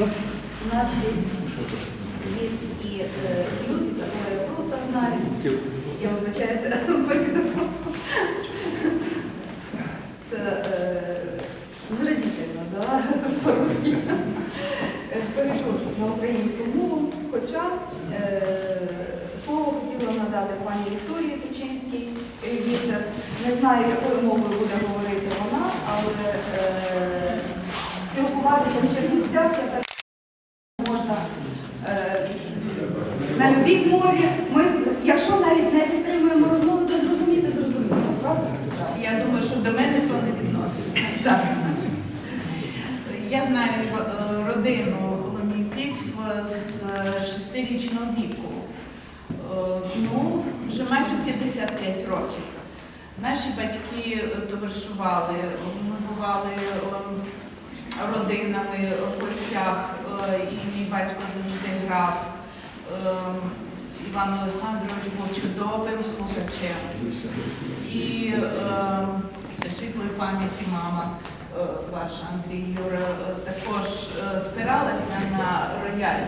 У нас здесь есть и э, люди, которые просто знали. Я вибачаюся передумала. Це е, заразительно, да? по-русски. Е, Перейду на українську мову, хоча е, слово хотіла надати пані Вікторії Тучинській е, вісер. Не знаю, якою мовою буде говорити вона, але е, спілкуватися в Чернівцях можна е, на мові. Ми, якщо навіть не підтримуємо розмову, то зрозуміти зрозуміти, правда? Я думаю, що до мене то не відноситься. Так. Я знаю е, родину Ломіків з е, шестирічного віку. Е, Ну, вже майже 55 років. Наші батьки товаришували, ми бували родинами в гостях, і мій батько завжди грав. Е, Іван Олександрович був чудовим слухачем. І е, світлої пам'яті мама е, ваша Андрій Юра е, також е, спиралася на рояль,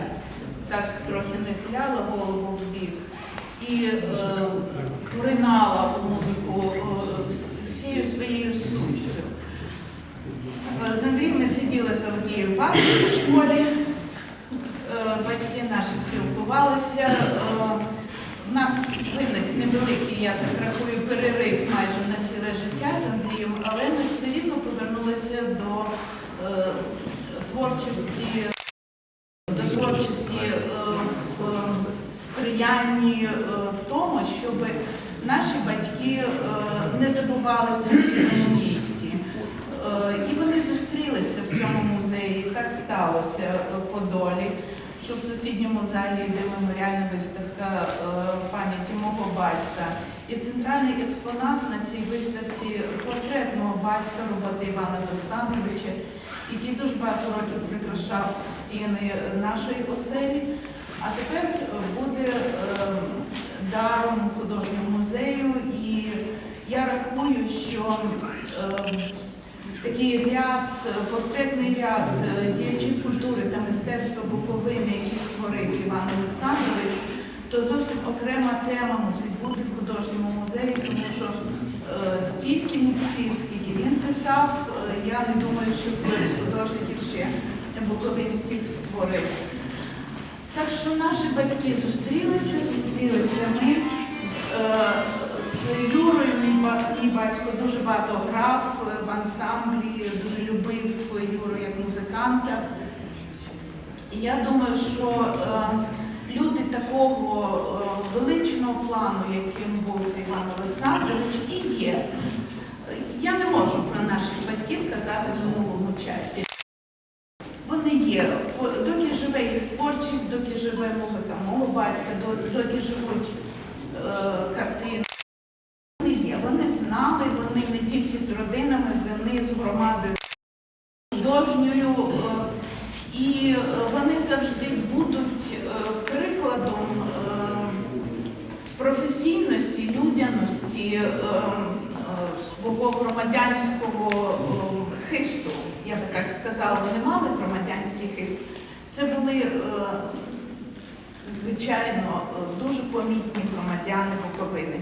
так трохи нахиляла голову в бік і е, поринала у музику всією своєю суттю. З Андрієм ми сиділи за однією партією в школі. Батьки наші спілкувалися. Е, У нас виник невеликий, я так рахую, перерив майже на ціле життя з Андрієм, але ми все рівно повернулися до е, творчості, до творчості е, в е, сприянні е, тому, щоб наші батьки е, не забувалися в рідному місті. Е, І вони зустрілися в цьому музеї. Так сталося е, що в сусідньому залі йде меморіальна виставка е, пам'яті мого батька. І центральний експонат на цій виставці портрет мого батька роботи Івана Олександровича, який дуже багато років прикрашав стіни нашої оселі. А тепер буде е, даром художнього музею, і я рахую, що е, такий ряд, е, портретний ряд е, діячів культури та мистецтва Буковини, які створив Іван Олександрович, то зовсім окрема тема мусить бути в художньому музеї, тому що е, стільки митців, скільки він писав, е, я не думаю, що хтось з художників ще буковинських створив. Так що наші батьки зустрілися, зустрілися ми. Е, З Юрою мій мій батько дуже багато грав в ансамблі, дуже любив Юру як музиканта. І я думаю, що е, люди такого е, величного плану, яким був Іван Олександрович, і є. Я не можу про наших батьків казати в минулому часі. Вони є. Доки живе їх творчість, доки живе музика мого батька, доки живуть е. Знали, вони не тільки з родинами, вони з громадою художньою. е, і е, вони завжди будуть е, прикладом професійності, людяності, свого громадянського хисту. Я би так сказала, вони мали громадянський хист. Це були, звичайно, дуже помітні громадяни Буковини.